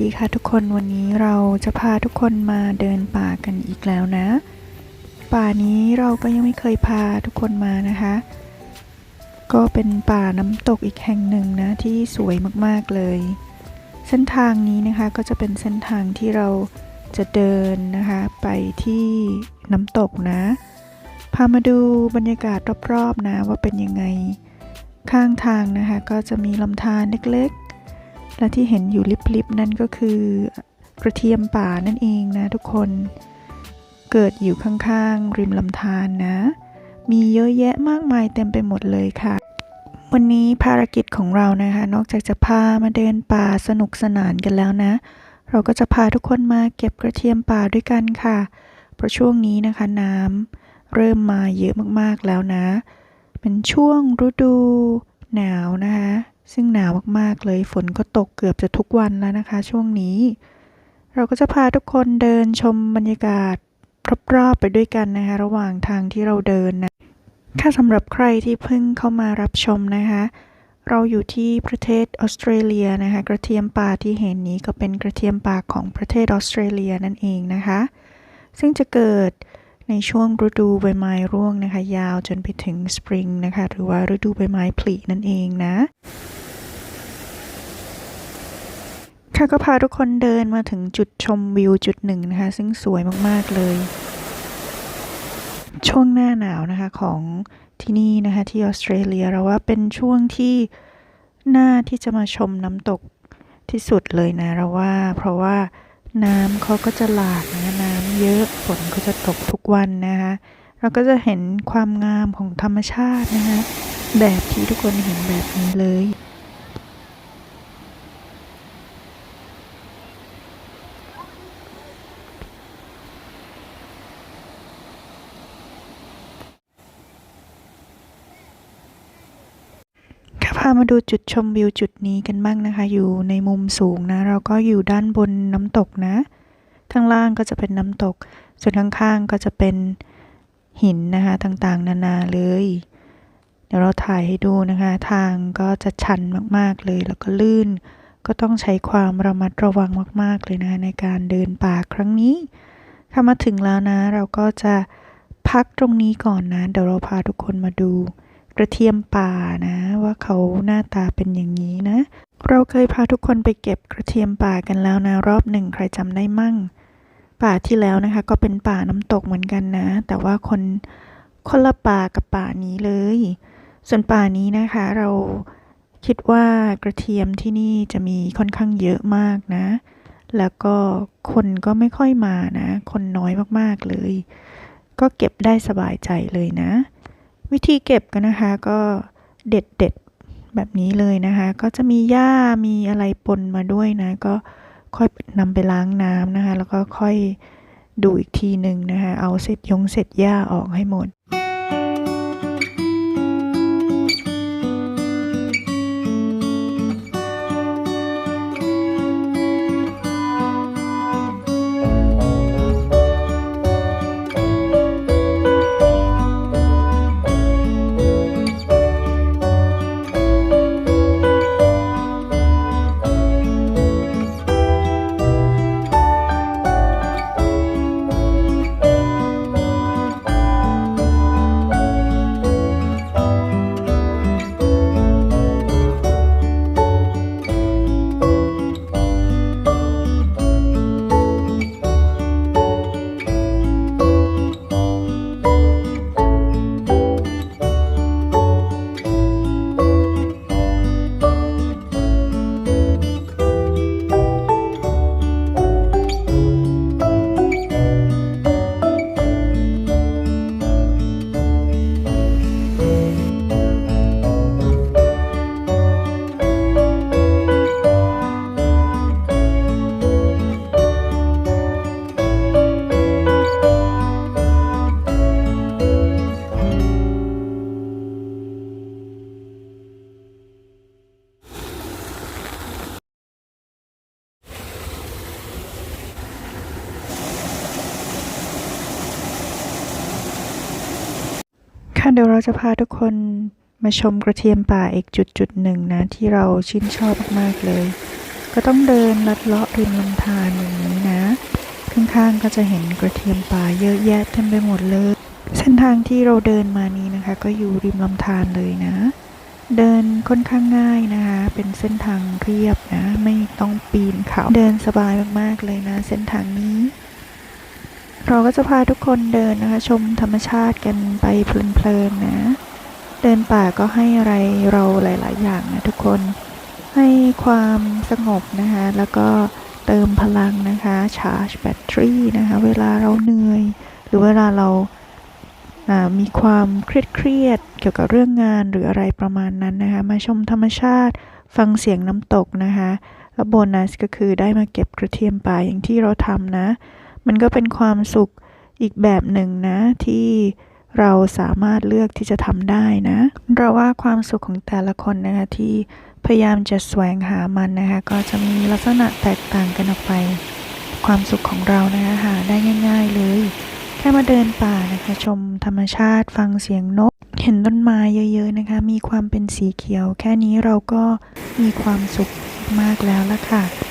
ดีค่ะทุกคนวันนี้เราจะพาทุกคนมาเดินป่ากันอีกแล้วนะ ป่านี้เราก็ยังไม่เคยพาทุกคนมานะคะ ก็เป็นป่าน้ำตกอีกแห่งหนึ่งนะที่สวยมากๆเลย เส้นทางนี้นะคะก็จะเป็นเส้นทางที่เราจะเดินนะคะไปที่น้ำตกนะ พามาดูบรรยากาศรอบๆนะว่าเป็นยังไง ข้างทางนะคะก็จะมีลำธารเล็กๆ และที่เห็นอยู่ลิบๆนั่นก็คือกระเทียมป่านั่นเองนะทุกคน เกิดอยู่ข้างๆริมลำธารนะ มีเยอะแยะมากมายเต็มไปหมดเลยค่ะ วันนี้ภารกิจของเรานะคะ นอกจากจะพามาเดินป่าสนุกสนานกันแล้วนะ เราก็จะพาทุกคนมาเก็บกระเทียมป่าด้วยกันค่ะ เพราะช่วงนี้นะคะน้ำเริ่มมาเยอะมากๆแล้วนะ เป็นช่วงฤดูหนาวนะคะ ซึ่งหนาวมากๆเลยฝนก็ตกเกือบจะทุกวันแล้วนะคะ ช่วงนี้ เราก็จะพาทุกคนเดินชมบรรยากาศรอบๆไปด้วยกันนะคะ ระหว่างทางที่เราเดินนะค่ะสำหรับใครที่เพิ่งเข้ามารับชมนะคะ เราอยู่ที่ประเทศออสเตรเลียนะคะ กระเทียมป่าที่เห็นนี้ก็เป็นกระเทียมป่าของประเทศออสเตรเลียนั่นเองนะคะ ซึ่งจะเกิดในช่วงฤดูใบไม้ร่วงนะคะ ยาวจนไปถึงสปริงนะคะ หรือว่าฤดูใบไม้ผลินั่นเองนะ ค่ะก็พาทุกคนเดินมาถึงจุดชมวิวจุดหนึ่งนะคะ ซึ่งสวยมากๆเลย ช่วงหน้าหนาวนะคะของที่นี่นะคะที่ออสเตรเลียเราว่าเป็นช่วงที่น่าที่จะมาชมน้ำตกที่สุดเลยนะเราว่า เพราะว่าน้ำเขาก็จะหลากนะน้ำเยอะฝนก็จะตกทุกวันนะคะเราก็จะเห็นความงามของธรรมชาตินะคะแบบที่ทุกคนเห็นแบบนี้เลย พามาดูจุดชมวิวจุดนี้กันบ้างนะคะ อยู่ในมุมสูงนะ เราก็อยู่ด้านบนน้ำตกนะ ข้างล่างก็จะเป็นน้ำตก ส่วนข้างๆก็จะเป็นหินนะคะต่างๆ นานาเลย เดี๋ยวเราถ่ายให้ดูนะคะ ทางก็จะชันมากๆเลย แล้วก็ลื่น ก็ต้องใช้ความระมัดระวังมาก ๆ เลยนะคะในการเดินป่าครั้งนี้ค่ะมาถึงแล้วนะ เราก็จะพักตรงนี้ก่อนนะ เดี๋ยวเราพาทุกคนมาดู กระเทียมป่านะ ว่าเขาหน้าตาเป็นอย่างนี้นะ เราเคยพาทุกคนไปเก็บกระเทียมป่ากันแล้วนะ รอบหนึ่งใครจำได้มั่ง ป่าที่แล้วนะคะ ก็เป็นป่าน้ำตกเหมือนกันนะ แต่ว่าคนคนละป่ากับป่านี้เลย ส่วนป่านี้นะคะ เราคิดว่ากระเทียมที่นี่จะมีค่อนข้างเยอะมากนะ แล้วก็คนก็ไม่ค่อยมานะ คนน้อยมากๆเลย ก็เก็บได้สบายใจเลยนะ วิธีเก็บกันนะคะก็เด็ดเด็ดแบบนี้เลยนะคะ ก็จะมีหญ้ามีอะไรปนมาด้วยนะ ก็ค่อยนำไปล้างน้ำนะคะ แล้วก็ค่อยดูอีกทีหนึ่งนะคะ เอาเศษยงเศษหญ้าออกให้หมด ค่ะเดี๋ยวเราจะพาทุกคนมาชมกระเทียมป่าอีกจุดจุดหนึ่งนะ ที่เราชื่นชอบมากๆเลย ก็ต้องเดินลัดเลาะริมลำธารอย่างนี้นะ ข้างๆก็จะเห็นกระเทียมป่าเยอะแยะเต็มไปหมดเลย เส้นทางที่เราเดินมานี้นะคะ ก็อยู่ริมลำธารเลยนะ เดินค่อนข้างง่ายนะคะ เป็นเส้นทางเรียบนะ ไม่ต้องปีนเขาเดินสบายมากๆเลยนะ เส้นทางนี้ เราก็จะพาทุกคนเดินนะคะ ชมธรรมชาติกันไปเพลินๆนะ เดินป่าก็ให้อะไรเราหลาย ๆ อย่างนะทุกคน ให้ความสงบนะคะ แล้วก็เติมพลังนะคะ ชาร์จแบตเตอรี่นะคะ เวลาเราเหนื่อย หรือเวลาเรามีความเครียดๆเกี่ยวกับเรื่องงานหรืออะไรประมาณนั้นนะคะ มาชมธรรมชาติฟังเสียงน้ำตกนะคะ แล้วโบนัสก็คือได้มาเก็บกระเทียมป่าอย่างที่เราทำนะ มันก็เป็นความสุขอีกแบบหนึ่งนะที่เราสามารถเลือกที่จะทำได้นะ เราว่าความสุขของแต่ละคนนะคะที่พยายามจะแสวงหามันนะคะก็จะมีลักษณะแตกต่างกันออกไป ความสุขของเรานะคะหาได้ง่าย ๆเลย แค่มาเดินป่านะคะชมธรรมชาติฟังเสียงนก เห็นต้นไม้เยอะ ๆนะคะ มีความเป็นสีเขียว แค่นี้เราก็มีความสุขมากแล้วละค่ะ